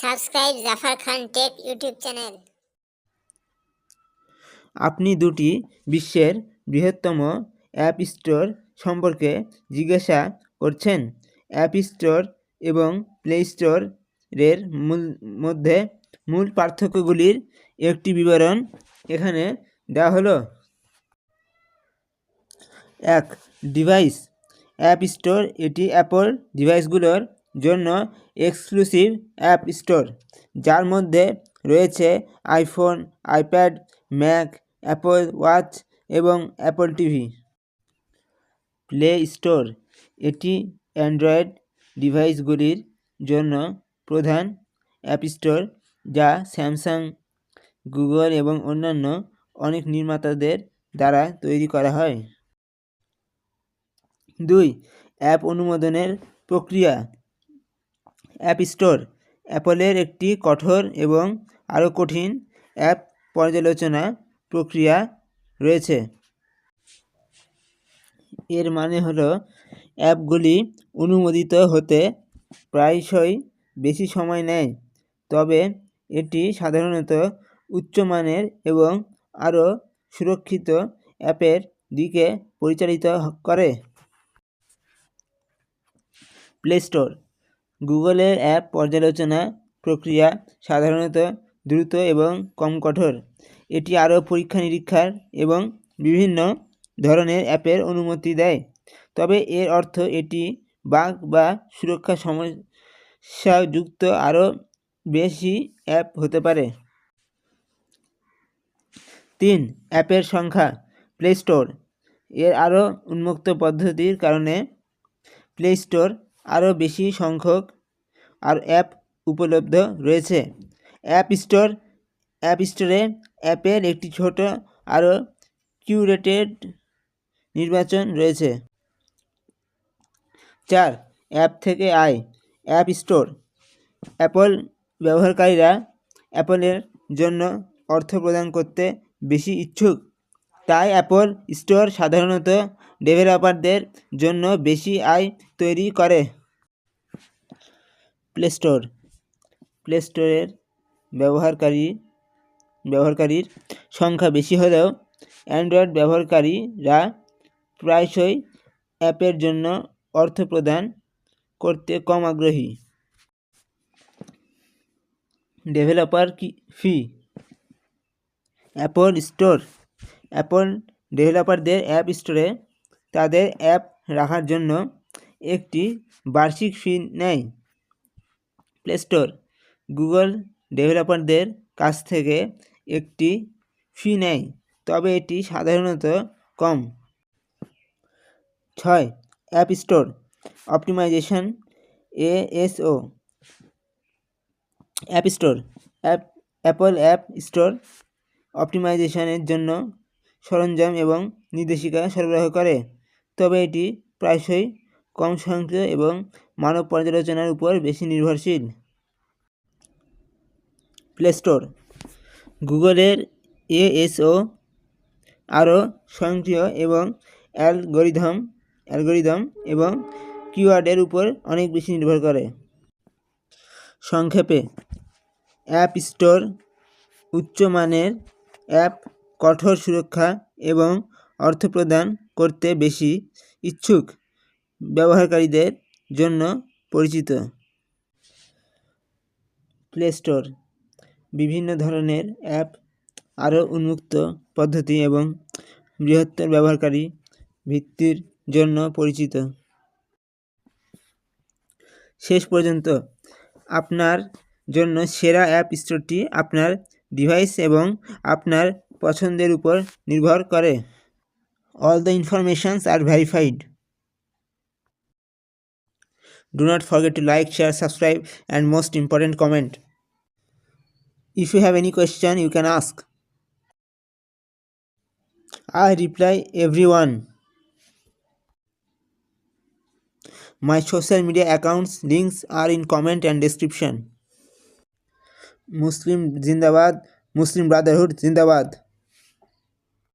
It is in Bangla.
Subscribe Zafar Khan tech YouTube channel. আপনি দুটি বিশ্বের বৃহত্তম অ্যাপ স্টোর সম্পর্কে জিজ্ঞাসা করছেন। অ্যাপ স্টোর এবং প্লে স্টোর এর মূল, মধ্যে মূল পার্থক্যগুলির একটি বিবরণ এখানে দেওয়া হলো। এক, ডিভাইস। অ্যাপ স্টোর এটি অ্যাপল ডিভাইসগুলোর জন্য এক্সক্লুসিভ অ্যাপ স্টোর, যার মধ্যে রয়েছে iPhone, iPad, Mac, Apple Watch এবং অ্যাপল টিভি। প্লে স্টোর, এটি অ্যান্ড্রয়েড ডিভাইসগুলির জন্য প্রধান অ্যাপ স্টোর, যা স্যামসাং, গুগল এবং অন্যান্য অনেক নির্মাতাদের দ্বারা তৈরি করা হয়। দুই, অ্যাপ অনুমোদনের প্রক্রিয়া। অ্যাপ স্টোর, অ্যাপলের একটি কঠোর এবং আরও কঠিন অ্যাপ পর্যালোচনা প্রক্রিয়া রয়েছে। এর মানে হলো, অ্যাপগুলি অনুমোদিত হতে প্রায়শই বেশি সময় নেয়, তবে এটি সাধারণত উচ্চমানের এবং আরও সুরক্ষিত অ্যাপের দিকে পরিচালিত করে। প্লে স্টোর গুগলের অ্যাপ পর্যালোচনা প্রক্রিয়া সাধারণত দ্রুত এবং কম কঠোর। এটি আরও পরীক্ষা নিরীক্ষার এবং বিভিন্ন ধরনের অ্যাপের অনুমতি দেয়। তবে এর অর্থ এটি বাগ বা সুরক্ষা সমস্যাযুক্ত আরও বেশি অ্যাপ হতে পারে। তিন, অ্যাপের সংখ্যা। Play Store. এর আরও উন্মুক্ত পদ্ধতির কারণে প্লে স্টোর আরও বেশি সংখ্যক আর অ্যাপ উপলব্ধ রয়েছে। অ্যাপ স্টোর, অ্যাপ স্টোরে অ্যাপের একটি ছোট আরও কিউরেটেড নির্বাচন রয়েছে। চার, অ্যাপ থেকে আয়। অ্যাপ স্টোর, অ্যাপল ব্যবহারকারীরা অ্যাপলের জন্য অর্থ প্রদান করতে বেশি ইচ্ছুক। তাই অ্যাপল স্টোর সাধারণত ডেভেলপারদের জন্য বেশি আয় তৈরি করে। প্লে স্টোর প্লে স্টোরের ব্যবহারকারী, ব্যবহারকারীর সংখ্যা বেশি হলেও অ্যান্ড্রয়েড ব্যবহারকারীরা প্রায়শই অ্যাপের জন্য অর্থ প্রদান করতে কম আগ্রহী। ডেভেলপার কি ফি অ্যাপল স্টোর অ্যাপল ডেভেলপারদের অ্যাপ স্টোরে তাদের অ্যাপ রাখার জন্য একটি বার্ষিক ফি নেয়। প্লে স্টোর গুগল ডেভেলপারদের কাছ থেকে একটি ফি নেয়, তবে এটি সাধারণত কম। ছয় App Store optimisation ASO App Store app Apple App Store অপটিমাইজেশনের জন্য সরঞ্জাম এবং নির্দেশিকা সরবরাহ করে, তবে এটি প্রায়শই কম স্বয়ংক্রিয় এবং মানব পর্যালোচনার উপর বেশি নির্ভরশীল। Play Store. গুগলের এএসও আরও স্বয়ংক্রিয় এবং অ্যালগরিদম অ্যালগরিদম এবং কিওয়ার্ডের উপর অনেক বেশি নির্ভর করে। সংক্ষেপে, অ্যাপ স্টোর উচ্চমানের অ্যাপ কঠোর সুরক্ষা এবং অর্থ প্রদান করতে বেশি ইচ্ছুক ব্যবহারকারীদের জন্য পরিচিত। প্লে স্টোর বিভিন্ন ধরনের অ্যাপ আরও উন্মুক্ত পদ্ধতি এবং বৃহত্তর ব্যবহারকারী ভিত্তির জন্য পরিচিত। শেষ পর্যন্ত আপনার জন্য সেরা অ্যাপ স্টোরটি আপনার ডিভাইস এবং আপনার পছন্দের উপর নির্ভর করে। All the informations are verified. Do not forget to like, share, subscribe, and most important, comment. If you have any question, you can ask. I reply everyone. My social media accounts links are in comment and description. Muslim Zindabad, Muslim Brotherhood Zindabad.